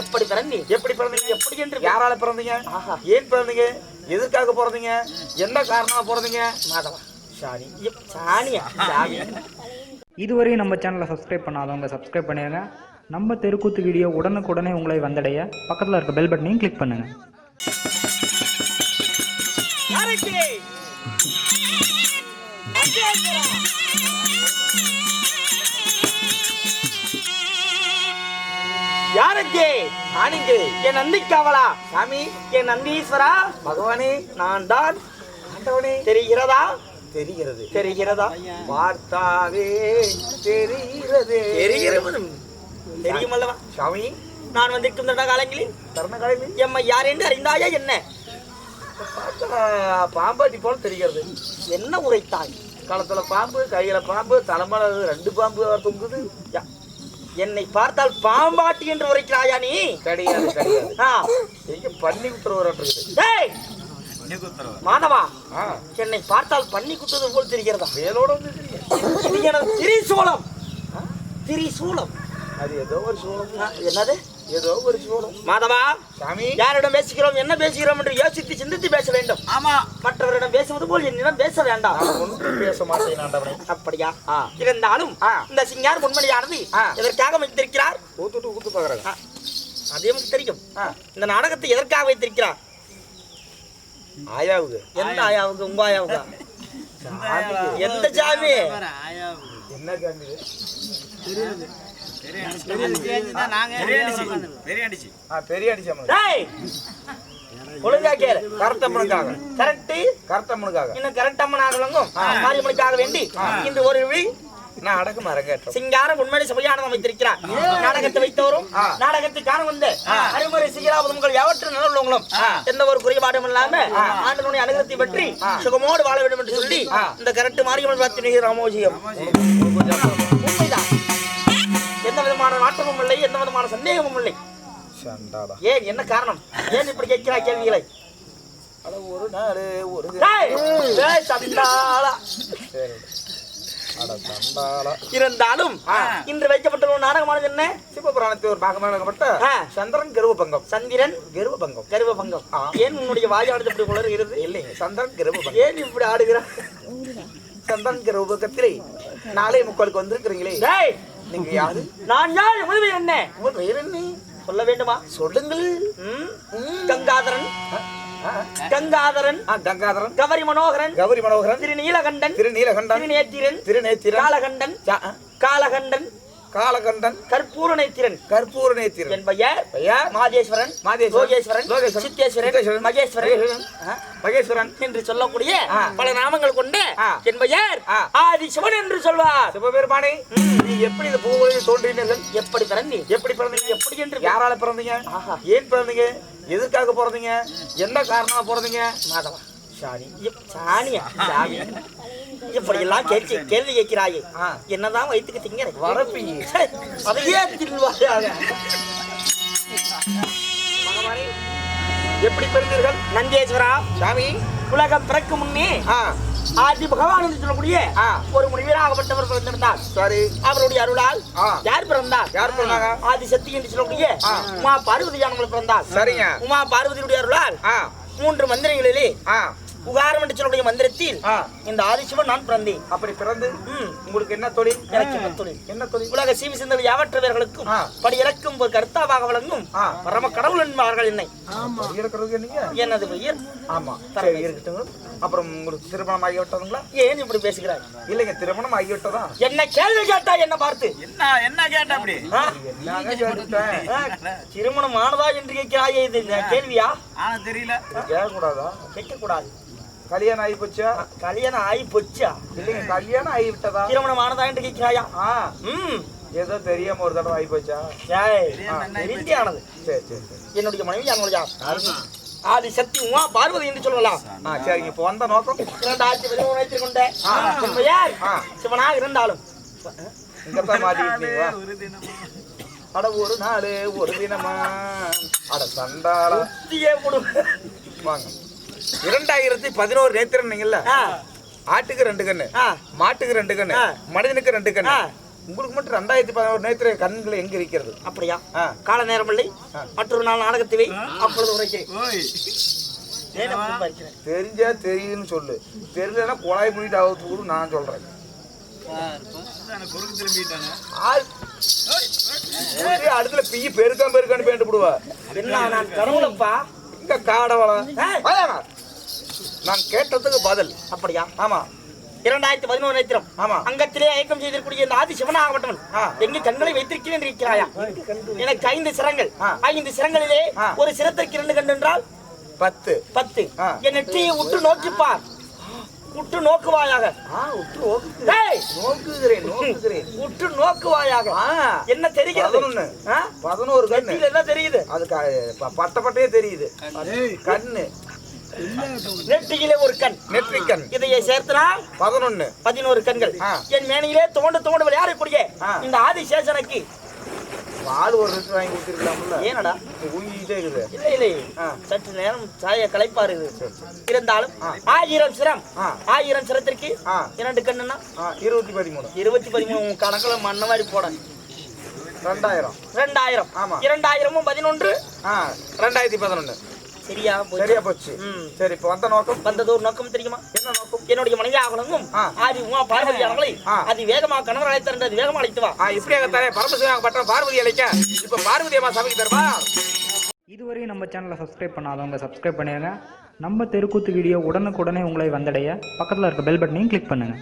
எப்படி பிறந்தி எப்படி பிறந்தீங்க? எப்படி என்று யாரால பிறந்தீங்க? ஆஹா. ஏன் பிறந்தீங்க? எதற்காக பிறந்தீங்க? என்ன காரணமா பிறந்தீங்க? மாதவா. சாணியா? இதுவரையும் நம்ம சேனலை சப்ஸ்கிரைப் பண்ணாதவங்க சப்ஸ்கிரைப் பண்ணிடுங்க நம்ம தெருக்கூத்து வீடியோ உடனுக்குடனே உங்களை வந்தடைய. பக்கத்தில் இருக்க பெல் பட்டனையும் கிளிக் பண்ணுங்கள் யாருக்கு யாருக்கு? ஆனிங்க என் நந்தி காவலா சாமி என் நந்தீஸ்வரா? பகவானே நான் தான் ஆண்டவனே. தெரிகிறதா? தெரிகிறது. தெரிகிறதா? பார்த்தாவே தெரிகிறது. தெரிகிறது தெரியுமல்லவா? சாமி நான் வந்திருக்கும் இந்த காலங்களில் தருண காலையில் எம்மை யார் என்று அறிந்தாயா என்ன? பாம்பாட்டி போல தெரிகிறது. என்ன உரைத்தாய்? களத்துல பாம்பு கையில பாம்பு தலைமையில ரெண்டு பாம்பு தொங்குது. என்னை பார்த்தால் பாம்பாட்டி என்று உரைக்கிறாயா நீ? கிடையாது கிடையாது. பண்ணி விட்டுருவார் இருக்குது? டேய் மாதவா ஆ. என்னை பார்த்தால் பண்ணி குத்துவது போல் தெரிகிறதா? வேலோட இது எனது திரிசூலம். திரிசூலம். அது ஏதோ ஒரு சூழல் ஆ, என்னது? ஏதோ ஒரு சூழல் மாதவா சாமி. யாரிடம் பேசுகிறோம் என்ன பேசுகிறோம் என்று யோசித்து சிந்தித்து பேச வேண்டும். ஆமா. மற்றவரிடம் பேசுவது போல் என்னிடம் பேச வேண்டாம். நான் ஒன்றும் பேச மாட்டேன் அப்படியா. இருந்தாலும். இந்த சிங்கார் முன்மணியானது ஆ. எதற்காக வைத்திருக்கிறார்? ஊத்துட்டு ஊத்து பாக்குறாங்க அது எனக்கு தெரியும். இந்த நாடகத்தை எதற்காக வைத்திருக்கிறார்? ஆயாவுக்கு. எந்த ஆயாவுக்கு? உங்க ஆயாவுக்கு. எந்த சாமி? என்ன சாமி இது? இன்னும் அம்மன் ஆகலங்கும் வேண்டி இந்த ஒரு விழி நான் அடக்கம் அரங்கேற்றம் சிங்காரம் உண்மையை சபையானதம் வைத்திருக்கிறார் நாடகத்தை வைத்தவரும் நாடகத்துக்கான நாடகத்தை வந்து அறிமுறை சிகராபதங்கள் எவற்று நல்லவங்களும் எந்த ஒரு குறைபாடும் இல்லாம ஆண்டனுடைய அனுகிரத்தை பற்றி சுகமோடு வாழ வேண்டும் என்று சொல்லி இந்த கரெக்ட் மாரியம்மன் பார்த்து ராமோஜியம் நாட்டமும் இல்லை எந்த விதமான சந்தேகமும் இல்லை ஏன் என்ன காரணம்? ஏன் இப்படி கேட்கிறாய் கேள்விகளை? அட ஒரு நாள் ஒரு இருந்தாலும் இன்று வைக்கப்பட்டுள்ள ஒரு நாடகமானது என்ன? சிவபுராணத்தை ஒரு பாகமாக எழுதப்பட்ட ஆ. சந்திரன் கருவ பங்கம் சந்திரன் கருவ பங்கம் கருவ பங்கம் ஏன் உன்னுடைய வாயானது இப்படி உளறுகிறது இல்லைங்க சந்திரன் கருவ பங்கம் ஏன் இப்படி ஆடுகிறாய்? சந்திரன் கருவ பக்கத்திலே நாளை முக்காலுக்கு வந்திருக்கிறீங்களே. டேய்! நீங்க யாரு? நான் யார்? உதவி என்ன? உங்கள் பெயர் என்ன? சொல்ல வேண்டுமா? சொல்லுங்கள்? கங்காதரன் கங்காதரன். ஆ, கங்காதரன். கவரி மனோகரன் கௌரி மனோகரன் திரு நீலகண்டன் திருநீலகண்டன். திருநேத்திரன். திருநேத்திரன். காலகண்டன். ஆ, காலகண்டன் காலகண்டன் கற்பூரநேத்திரன் கற்பூர நேத்திரன் என் பெயர் பெயர் மாதேஸ்வரன் மாதேஸ்வரன், லோகேஸ்வரன் லோகேஸ்வரன், சித்தேஸ்வரன் மகேஸ்வரன் மகேஸ்வரன், என்று சொல்லக்கூடிய. பல நாமங்கள் கொண்ட. என் பெயர். ஆதி சிவன் என்று சொல்வார். சிவபெருமானே நீ எப்படி இந்த பூவுலகில் தோன்றினீர்கள்? எப்படி பிறந்தி? எப்படி பிறந்தீங்க எப்படி என்று யாரால பிறந்தீங்க. ஏன் பிறந்தீங்க? எதற்காக பிறந்தீங்க? என்ன காரணமா பிறந்தீங்க? மாதவா. ஐயோ, சாணியா சாமி கேள்வி கேள்வி கேட்கிறாயே. என்னதான் வயிற்றுக்கு திங்கிற வரப்பி அதையே தின்வாயாக பகவானே எப்படி பிறந்தீர்கள்? நந்தேஸ்வரா. சாமி. உலகம் பிறக்கும் முன்னே ஆதி பகவான் என்று சொல்லக்கூடிய. ஒரு முனிவராகப்பட்டவர் பிறந்திருந்தார். சரி. அவருடைய அருளால். யார் பிறந்தார்? யார் பிறந்தாங்க? ஆதி சக்தி என்று சொல்லக்கூடிய. உமா பார்வதியானவர்கள் பிறந்தார். சரிங்க. உமா பார்வதியுடைய அருளால் மூன்று மந்திரங்களிலே உகாரம் என்று சொல்லக்கூடிய மந்திரத்தில் இந்த ஆதிசிவன் நான் பிறந்தேன். அப்படி பிறந்து. உங்களுக்கு என்ன தொழில்? எனக்கு என்ன தொழில்? என்ன தொழில்? உலக சீவி சிந்தல் யாவற்றவர்களுக்கும் ஆ. படி இறக்கும் ஒரு கர்த்தாவாக வழங்கும். பரம கடவுள் என்பார்கள் என்னை. எனது பெயர் ஆமா. இருக்கட்டும் அப்புறம் உங்களுக்கு திருமணம் ஆகிவிட்டதுங்களா? ஏன் இப்படி பேசுகிறாய்? இல்லைங்க திருமணம் ஆகிவிட்டதா? என்ன கேள்வி கேட்டா என்ன பார்த்து? என்ன என்ன கேட்ட அப்படி? திருமணம் ஆனதா என்று கேட்கிறாயே இது கேள்வியா? ஆனா தெரியல. கேட்கக்கூடாதா? கேட்க கூடாது கல்யாணம் ஆகி போச்சா? கல்யாணம் ஆகி போச்சா? இல்லைங்க கல்யாணம் ஆகி விட்டதா? திருமணம் ஆனதா என்று கேட்கிறாயா? ஆ. ம். ஏதோ தெரியாம ஒரு தடவை ஆகி போச்சா? ஆகி தெரிந்தியானது சரி சரி சரி. என்னுடைய மனைவி அவனுடைய ஆதி சக்தி உமா பார்வதி என்று சொல்லலாம் ஆ சரிங்க இப்போ வந்த நோக்கம்? இரண்டாயிரத்தி பதிமூணாயிரத்தி கொண்ட என் பெயர் ஆ. சிவனாக இருந்தாலும். இங்கத்தான் மாட்டிக்கிட்டீங்களா அட ஒரு நாள் ஒரு தினமா அட சண்டாளா வாங்க. இரண்டாயிரத்தி பதினோரு நேத்திரன் நீங்கல்ல ஆ, ஆட்டுக்கு ரெண்டு கண்ணு ஆ, மாட்டுக்கு ரெண்டு கண்ணு ஆ. மனிதனுக்கு ரெண்டு கண்ணு. உங்களுக்கு மட்டும் ரெண்டாயிரத்தி பதினோரு நேரத்துல கண்கள் எங்க இருக்கிறது? அப்படியா? ஆ. கால நேரம் இல்லை. மற்றொரு நாள் நாடகத்தை வை அப்பொழுது உரைக்கிறேன்? தெரிஞ்சா தெரியுதுன்னு சொல்லு. தெரியலன்னா குழாய் முடிட்டு அவுத்து கூட நான் சொல்றேன். அடுத்துல பிய்ய பெருக்கான் பெருக்கான்னு பேண்டு போடுவா. என்ன நான் கனவுலப்பா இங்க காடவளம். நான் கேட்டதுக்கு பதில். அப்படியா? ஆமா. இரண்டாயிரத்தி பதினோரு நேத்திரம் ஆமா. அங்கத்திலே ஐக்கம் செய்திருக்கூடிய இந்த ஆதி சிவனாகப்பட்டவன் ஆ. எங்கு கண்களை வைத்திருக்கிறேன் இருக்கிறாயா? எனக்கு ஐந்து சிரங்கள். ஐந்து சிரங்களிலே. ஒரு சிரத்திற்கு இரண்டு கண்டு என்றால் பத்து. பத்து. என் நெற்றியை உற்று நோக்கிப்பார். உற்று நோக்குவாயாக. ஆ உற்று நோக்குவாயாக. என்ன தெரிகிறது? பதினோரு கண்ணு. நெற்றியில என்ன தெரியுது? அது க- ப- பட்ட பட்டையே தெரியுது கண்ணு. நெற்றியிலே ஒரு கண். நெற்றிக் கண் இதையை சேர்த்தனால் பதினொன்னு. பதினோரு கண்கள். என் மேனியிலே தோண்ட தோண்ட விளையாடக்கூடிய. இந்த ஆதிசேஷனுக்கு. ஆள் ஒரு லிட்டர் வாங்கி கொடுத்துருக்கலாம்ல ஏனடா? ஊங்கிட்டே இருக்குது. இல்லை இல்லை. சற்று நேரம் சாய. சரி, சரி. இருந்தாலும். ஆயிரம் சிரம். ஆயிரம் சிரத்திற்கு. இரண்டு கண்ணுன்னா இருபத்தி பதிமூணு. இருபத்தி பதிமூணு. கணக்குல மண்ண மாதிரி போட ரெண்டாயிரம். ரெண்டாயிரம். ஆமா. இரண்டாயிரமும் பதினொன்று. ரெண்டாயிரத்தி பதினொன்னு. சரியா போச்சு. சரியா போச்சு. சரி இப்போ வந்த நோக்கம்? வந்தது ஒரு நோக்கம் தெரியுமா? என்ன நோக்கம்? என்னுடைய மனைவி ஆகலங்கும். ஆதி உமா பார்வதி அவங்களை ஆ. அது வேகமா கணவர் அழைத்தார் அது வேகமா அழைத்து வா. இப்படியாக தரே பரமசிவம் பட்ட பார்வதி அழைக்க. இப்ப பார்வதி அம்மா சபைக்கு தருவா இதுவரையும் நம்ம சேனலை சப்ஸ்கிரைப் பண்ணாதவங்க சப்ஸ்கிரைப் பண்ணிடுங்க நம்ம தெருக்கூத்து வீடியோ உடனுக்குடனே உங்களை வந்தடைய. பக்கத்தில் இருக்க பெல் பட்டனையும் கிளிக் பண்ணுங்கள்